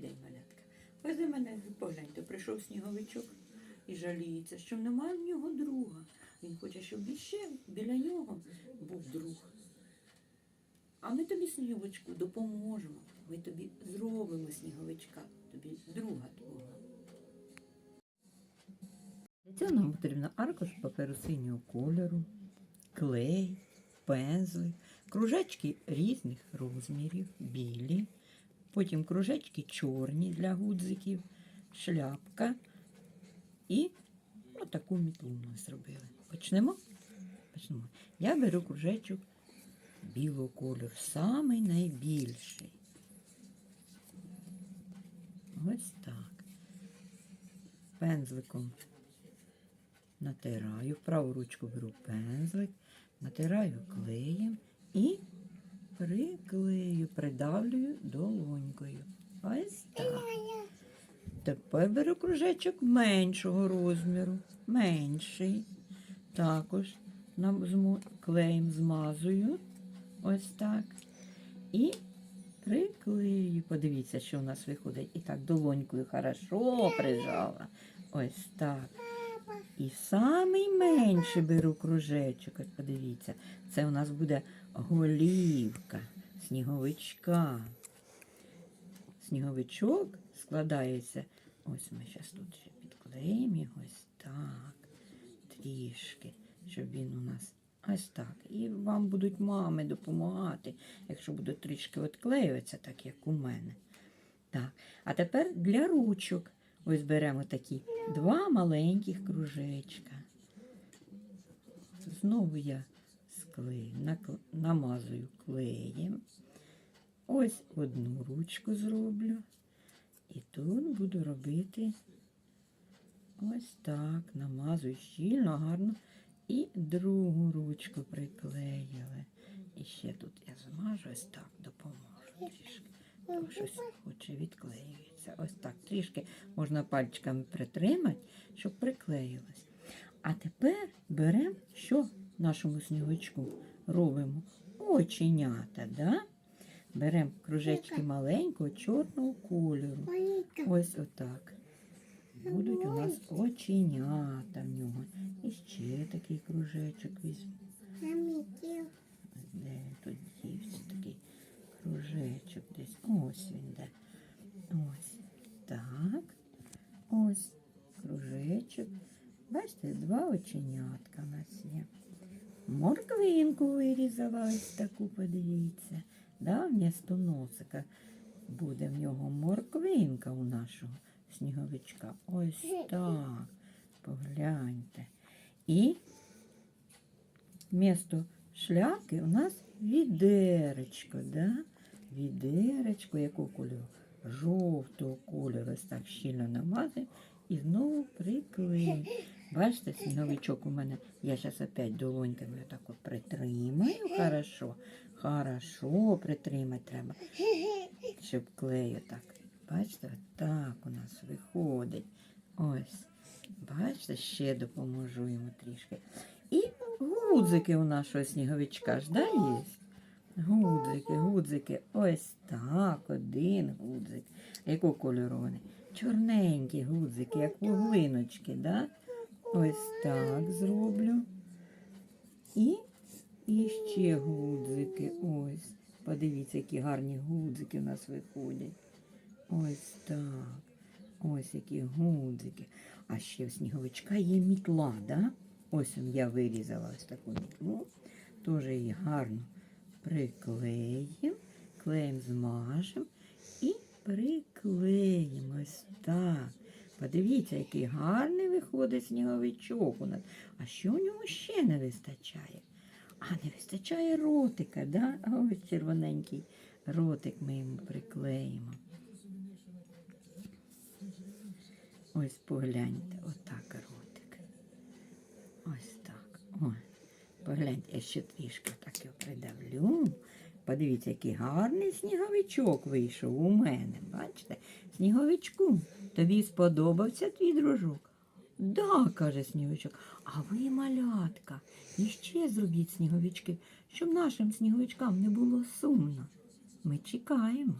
день, малятка. Ось до мене погляньте, прийшов сніговичок і жаліється, що немає в нього друга. Він хоче, щоб іще біля нього був друг. А ми тобі, сніговичку, допоможемо. Ми тобі зробимо сніговичка, тобі друга твого. Для цього нам потрібно аркуш паперу синього кольору, клей, пензли, кружечки різних розмірів, білі, потім кружечки чорні для гудзиків, шляпка і отаку мітлу ми зробили. Почнемо? Почнемо. Я беру кружечок білого кольору, самий найбільший. Ось так. Пензликом натираю, в праву ручку беру пензлик, натираю клеєм і приклею, придавлюю долонькою. Ось так. Тепер беру кружечок меншого розміру, менший. Також клеєм змазую. Ось так. І приклею. Подивіться, що у нас виходить. І так долонькою хорошо прижала. Ось так. І самий менший беру кружечок. Ось подивіться. Це у нас буде голівка сніговичка. Сніговичок складається. Ось ми зараз тут ще підклеїмо його ось так. Трішки, щоб він у нас ось так. І вам будуть мами допомагати, якщо будуть трішки відклеюватися, так як у мене. Так. А тепер для ручок. Ось беремо такі два маленьких кружечка. Знову я накл- намазую клеєм. Ось одну ручку зроблю. І тут буду робити ось так. Намазую щільно, гарно. І другу ручку приклеїли. І ще тут я змажу ось так, допоможу трішки. Бо щось хоче відклеюється. Ось так трішки можна пальчиками притримати, щоб приклеїлось. А тепер беремо, що нашому сніговичку робимо? Оченята, да? Беремо кружечки маленького чорного кольору. Ось отак. Будуть у нас оченята в нього. І ще такий кружечок візьму. Де тут дівся такий кружечок десь? Ось він де. Ось. Так. Ось кружечок. Бачите, два оченятка у нас є. Морквинку вирізала ось таку, подивіться. Да, вмісто носика буде в нього морквинка у нашого сніговичка. Ось так. Погляньте. І вмісто шляпки у нас відеречко, да? Відеречко якого кольору? Жовтого кольору. Ось так щільно намазуємо і знову приклеїмо. Бачите, сніговичок у мене, я зараз опять долоньками отак от притримаю. Хорошо. Хорошо притримати треба, щоб клею так. Бачите, так у нас виходить. Ось. Бачите, ще допоможу йому трішки. І гудзики у нашого сніговичка ж, да, є? Гудзики, гудзики. Ось так, один гудзик. Якого кольору вони? Чорненькі гудзики, як вуглиночки, да? Ось так зроблю. І, і ще гудзики. Ось. Подивіться, які гарні гудзики у нас виходять. Ось так. Ось які гудзики. А ще у сніговичка є мітла, да? Ось я вирізала ось таку мітлу. Теж її гарно приклеїмо, клеєм змажемо і приклеїмо ось так. Подивіться, який гарний виходить сніговичок у нас. А що у нього ще не вистачає? А не вистачає ротика, да? Ось червоненький ротик ми йому приклеїмо. Ось погляньте, отак ротик. Ось так. Ой. Погляньте, я ще трішки так його придавлю. Подивіться, який гарний сніговичок вийшов у мене. Бачите? Сніговичку, тобі сподобався твій дружок? Да, каже сніговичок. А ви малятка. І ще зробіть сніговички, щоб нашим сніговичкам не було сумно. Ми чекаємо.